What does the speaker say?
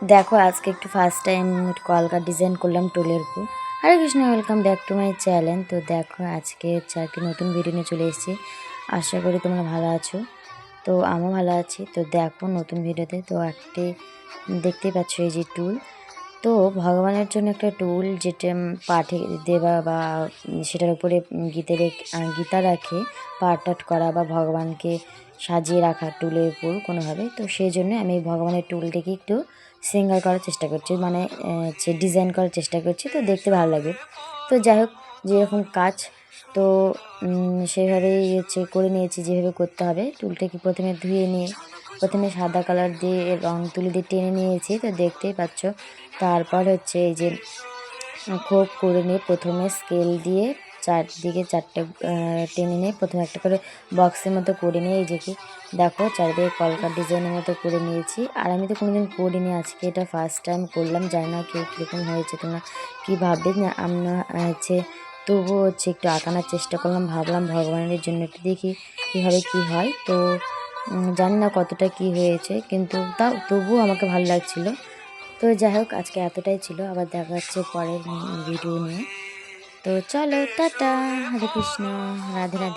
দেখো, আজকে একটু ফার্স্ট টাইম কলকা ডিজাইন করলাম টুলের উপর। Hare Krishna welcome back to my channel তো দেখো, আজকে হচ্ছে আর কি নতুন ভিডিও নিয়ে চলে এসেছি। আশা করি তোমরা ভালো আছো। তো আমিও ভালো আছি। তো দেখো, নতুন ভিডিওতে তো একটি, দেখতেই পাচ্ছ এই যে টুল তো ভগবানের জন্য একটা টুল যেটা পাঠে দেওয়া বা সেটার উপরে গীতে গীতা রাখে, পাঠ টাঠ করা বা ভগবানকে সাজিয়ে রাখা টুলের উপর কোনোভাবে। তো সেই জন্য আমি ভগবানের টুলটিকে একটু সিঙ্গার করার চেষ্টা করছি মানে হচ্ছে ডিজাইন করার চেষ্টা করছি, তো দেখতে ভালো লাগে। তো যাই হোক, যেরকম কাজ, তো সেভাবেই হচ্ছে করে নিয়েছি, যেভাবে করতে হবে। টুলটাকে প্রথমে ধুয়ে নিয়ে প্রথমে সাদা কালার দিয়ে রং তুলি দিয়ে টেনে নিয়েছি, তো দেখতেই পাচ্ছ। তারপর হচ্ছে এই যে খোপ করে নিয়ে প্রথমে স্কেল দিয়ে চারদিকে চারটে টেনে নিয়ে প্রথমে একটা করে বক্সের মতো করে নিয়ে, এই যে কি, দেখো চারদিকে কলকার ডিজাইনের মতো করে নিয়েছি। আর আমি তো কোনোদিন করিনি, আজকে এটা ফার্স্ট টাইম করলাম, জানি না কে কীরকম হয়েছে তোমরা কী ভাববে। না, আমরা হচ্ছে, তবুও হচ্ছে একটু আঁকানোর চেষ্টা করলাম, ভাবলাম ভগবানের জন্য একটু দেখি কীভাবে কি হয়। তো জানি না কতটা কি হয়েছে, কিন্তু তাও তবুও আমাকে ভালো লাগছিল। তো যাই হোক, আজকে এতটাই ছিল, আবার দেখা যাচ্ছে পরের ভিডিও নিয়ে। তো চলো, টাটা, হরে কৃষ্ণ, রাধে রাধে।